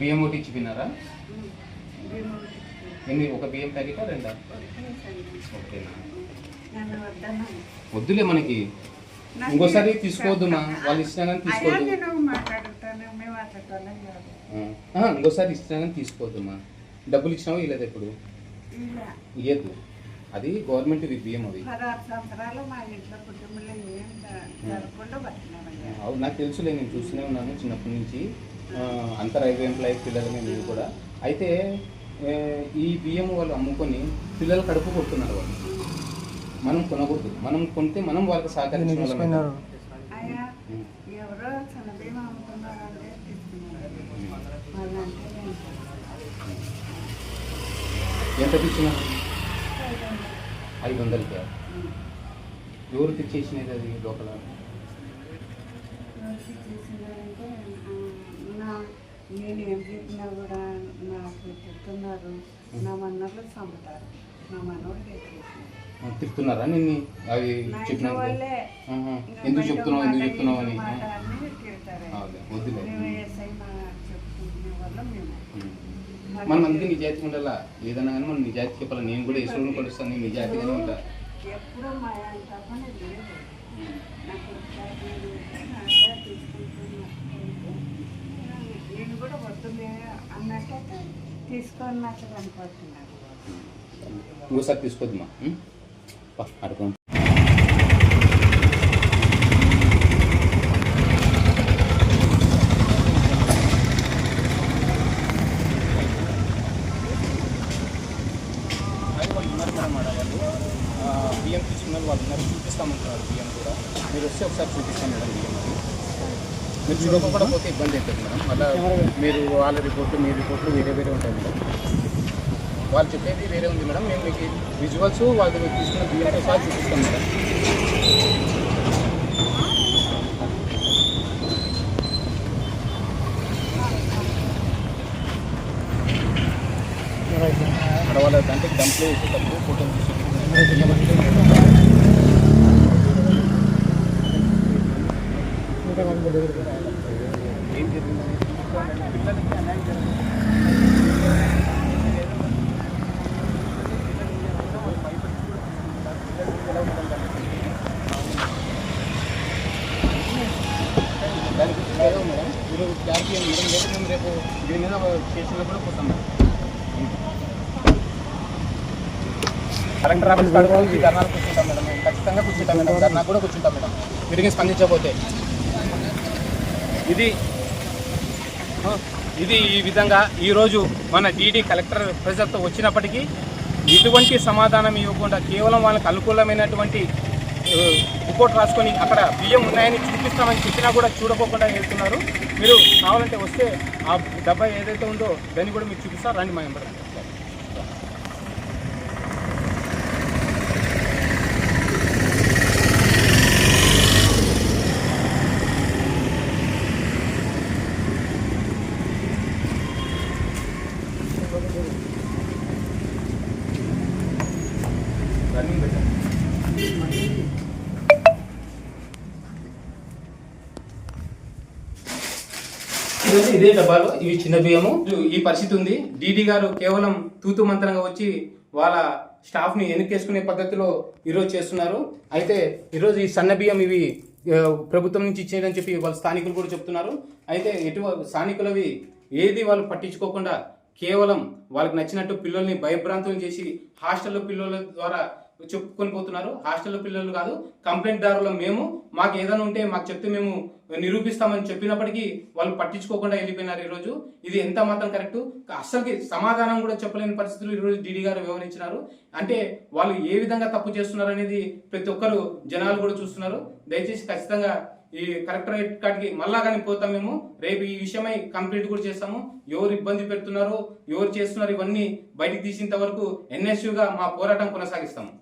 బియ్యం ఒకటి ఇచ్చిపోయినారా ఎన్ని ఒక బియ్యం ప్యాకెటా రెండా? ఓకేనా. వద్దులే మనకి. ఇంకోసారి తీసుకోవద్దుమా వాళ్ళు ఇచ్చినా కానీ తీసుకోవద్దు ఇంకోసారి ఇచ్చినా కానీ తీసుకోవద్దమ్మా డబ్బులు ఇచ్చినావా ఇవ్వలేదు ఎప్పుడు ఇలా ఇవ్వద్దు అది గవర్నమెంట్ ఇది బియ్యం బతికినామయ్యా అవును నాకు తెలుసులే నేను చూస్తూనే ఉన్నాను చిన్నప్పటి నుంచి. ఆ, అంత రైల్వే ఎంప్లాయీ పిల్లలమే మీరు కూడా. అయితే ఈ బియ్యం వాళ్ళు అమ్ముకొని పిల్లలు కడుపు కొడుతున్నారు వాళ్ళు. మనం కొనకూడదు. మనం కొంటే మనం వాళ్ళకి సహకరించిన వాళ్ళం. ఎవరో తీసుకున్నారు ఎంత వందలు. ఐదు వందలకి. ఎవరు తెచ్చేసినది అది లోపల? నేను ఏం చెప్పినా కూడా నాకు చెప్తున్నారు నా మనోళ్ళు చంపుతారు. నా మనోళ్ళు తిడుతున్నారా నిన్ను? అవి చెప్పినా ఎందుకు చెప్తున్నావు? ఎందుకు చెప్తున్నావు అని? వద్దులే. మనం అందుకే నిజాయితీ ఉండాలా? ఏదైనా కానీ మనం నిజాయితీ చెప్పాలి? నేను కూడా ఇసులు పడుస్తాను నేను నిజాయితీగానే ఉంటా. నేను కూడా వద్దులే అన్నట్టయితే తీసుకున్నట్లు కనపడుతున్నాను ఇంకోసారి తీసుకోవద్దుమా అడుగు బియ్యం తీసుకున్న వాళ్ళు ఉన్నారు చూపిస్తామంటున్నారు బియ్యం కూడా. మీరు వస్తే ఒకసారి చూపిస్తాం మేడం బియ్యం. మీరు చూడకుండా పోతే ఇబ్బంది అవుతుంది మేడం. మళ్ళీ మీరు వాళ్ళ రిపోర్ట్లు మీ రిపోర్ట్లు వేరే వేరే ఉంటాయి మేడం. వాళ్ళు చెప్పేది వేరే ఉంది మేడం. మేము మీకు విజువల్స్ వాళ్ళ తీసుకున్న బియ్యంతో సహా చూపిస్తాం మేడం. అక్కడ వాళ్ళ దాంట్లో డంప్లో వేసేటప్పుడు ఫోటోలు మేడం మీరు క్లారిటీ మేడం లేదు రేపు దీని మీద చేసినప్పుడు పోతాం మేడం కలెక్టర్ ఆఫీస్ కాడ కూడా ధర్నాలు కూర్చుంటాం మేడం. మేము ఖచ్చితంగా కూర్చుంటాం మేడం. ధర్నా కూడా కూర్చుంటాం మేడం. తిరిగి స్పందించకపోతే. ఇది ఇది ఈ విధంగా ఈరోజు మన డీడీ కలెక్టర్ ప్రజలతో వచ్చినప్పటికీ ఎటువంటి సమాధానం ఇవ్వకుండా కేవలం వాళ్ళకి అనుకూలమైనటువంటి రిపోర్ట్ రాసుకొని అక్కడ బియ్యం ఉన్నాయని చూపిస్తామని చెప్పినా కూడా చూడకోకుండా వెళ్తున్నారు. మీరు కావాలంటే వస్తే ఆ డబ్బా ఏదైతే ఉందో దాన్ని కూడా మీకు చూపిస్తారు. రండి మా ఎంబర్ రన్నింగ్ ఇదే డబ్బాలో. ఇవి చిన్న బియ్యము. ఈ పరిస్థితి ఉంది. డీడీ గారు కేవలం తూతు మంత్రంగా వచ్చి వాళ్ళ స్టాఫ్ని ఎన్నికేసుకునే పద్ధతిలో ఈరోజు చేస్తున్నారు. అయితే ఈరోజు ఈ సన్న బియ్యం ఇవి ప్రభుత్వం నుంచి ఇచ్చేయని చెప్పి వాళ్ళ స్థానికులు కూడా చెప్తున్నారు. అయితే ఎటు స్థానికులవి ఏది వాళ్ళు పట్టించుకోకుండా కేవలం వాళ్ళకి నచ్చినట్టు పిల్లల్ని భయభ్రాంతులు చేసి హాస్టల్లో పిల్లల ద్వారా చెప్పుకొని పోతున్నారు. హాస్టల్లో పిల్లలు కాదు కంప్లైంట్ దారులు మేము మాకు ఏదైనా ఉంటే మాకు చెప్తే మేము నిరూపిస్తామని చెప్పినప్పటికీ వాళ్ళు పట్టించుకోకుండా వెళ్ళిపోయినారు ఈరోజు. ఇది ఎంత మాత్రం కరెక్ట్? అస్సలకి సమాధానం కూడా చెప్పలేని పరిస్థితులు ఈరోజు డీడీ గారు వివరించినారు అంటే వాళ్ళు ఏ విధంగా తప్పు చేస్తున్నారు అనేది ప్రతి ఒక్కరు జనాలు కూడా చూస్తున్నారు. దయచేసి ఖచ్చితంగా ఈ కలెక్టరేట్ కాడికి మళ్ళా కానీ పోతాం మేము. రేపు ఈ విషయమై కంప్లీట్ కూడా చేస్తాము. ఎవరు ఇబ్బంది పెడుతున్నారు ఎవరు చేస్తున్నారు ఇవన్నీ బయటికి తీసేంత వరకు ఎన్ఎస్యుగా మా పోరాటం కొనసాగిస్తాము.